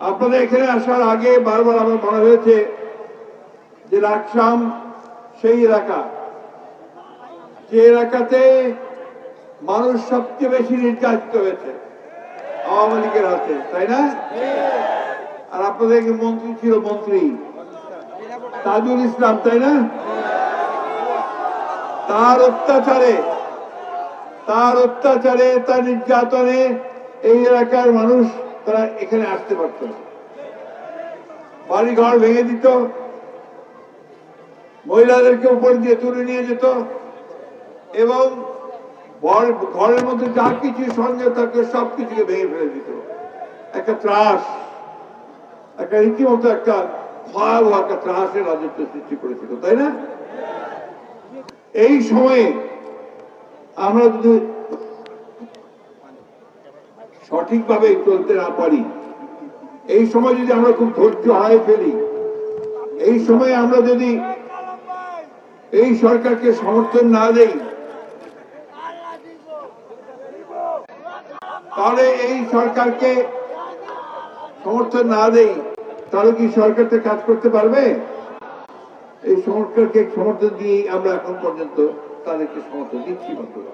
আপনাদের এখানে আসার আগে বারবার আমার মনে হয়েছে যে লাকসাম সেই এলাকা। যে এলাকাতে মানুষ সবচেয়ে বেশি নির্যাতিত হয়েছে আওয়ামী লীগের হাতে, তাই না? আর আপনাদের মন্ত্রী ছিল মন্ত্রী? তাজুল ইসলাম, তাই না? তার অত্যাচারে তার অত্যাচারে, তার নির্যাতনে এই এলাকার মানুষ তারা এখানে আসতে পারত। বাড়ি ঘর ভেঙে দিত, মহিলাদেরকে উপর দিয়ে তুলে নিয়ে যেত এবং ঘরের মধ্যে যা কিছু সঙ্গে থাকে সব কিছুকে ভেঙে ফেলে দিত একটা ত্রাস, একটা রীতিমতো একটা ভয়াবহ একটা ত্রাসের রাজত্ব সৃষ্টি করেছিল, তাই না এই সময়ে আমরা যদি সঠিকভাবে চলতে না পারি। এই সময় যদি আমরা খুব ধৈর্য হারিয়ে ফেলি, এই সময়ে আমরা যদি এই সরকারকে সমর্থন না দেই, তাহলে এই সরকারকে সমর্থন না দেই, তাহলে কি সরকারটা কাজ করতে পারবে? এই সরকারকে সমর্থন দিয়ে আমরা এখন পর্যন্ত তাদেরকে সমর্থন দিচ্ছি বন্ধুরা।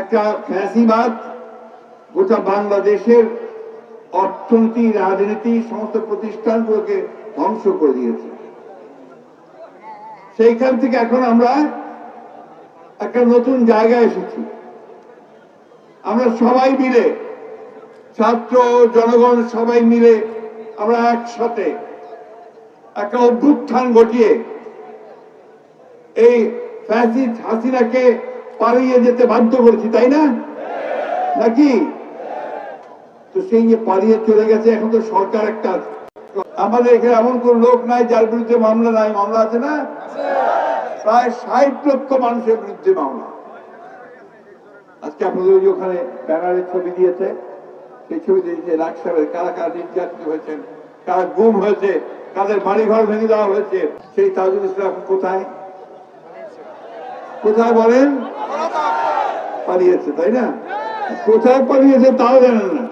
একটা ফ্যাসিবাদ গোটা বাংলাদেশের অর্থনীতি, রাজনীতি, সমস্ত প্রতিষ্ঠানগুলোকে ধ্বংস করে দিয়েছে। সেইখান থেকে এখন আমরা একটা নতুন জায়গায় এসেছি। আমরা সবাই মিলে, ছাত্র, জনগণ সবাই মিলে আমরা একসাথে একটা অভ্যুত্থান ঘটিয়ে এই ফ্যাসিস্ট হাসিনাকে পালিয়ে যেতে বাধ্য করেছি, তাই না? নাকি? তো সেই যে পালিয়ে চলে গেছে এখন তো সরকার একটা। আমাদের এখানে এমন কোন লোক নাই যার বিরুদ্ধে মামলা নাই। মামলা আছে না? প্রায় ষাট লক্ষ মানুষের বিরুদ্ধে মামলা। আজকে আপনাদের ওই ওখানে ব্যানারের ছবি দিয়েছে, সেই ছবি দিয়েছে রাকসারের কারা কারা নির্যাতিত হয়েছেন, কারা গুম হয়েছে, কাদের বাড়ি ঘর ভেঙে দেওয়া হয়েছে, সেই তাজুল ইসলাম কোথায়? কোথায় বলেন? পালিয়েছে, তাই না? কোথায় পালিয়েছে তাও জানেন না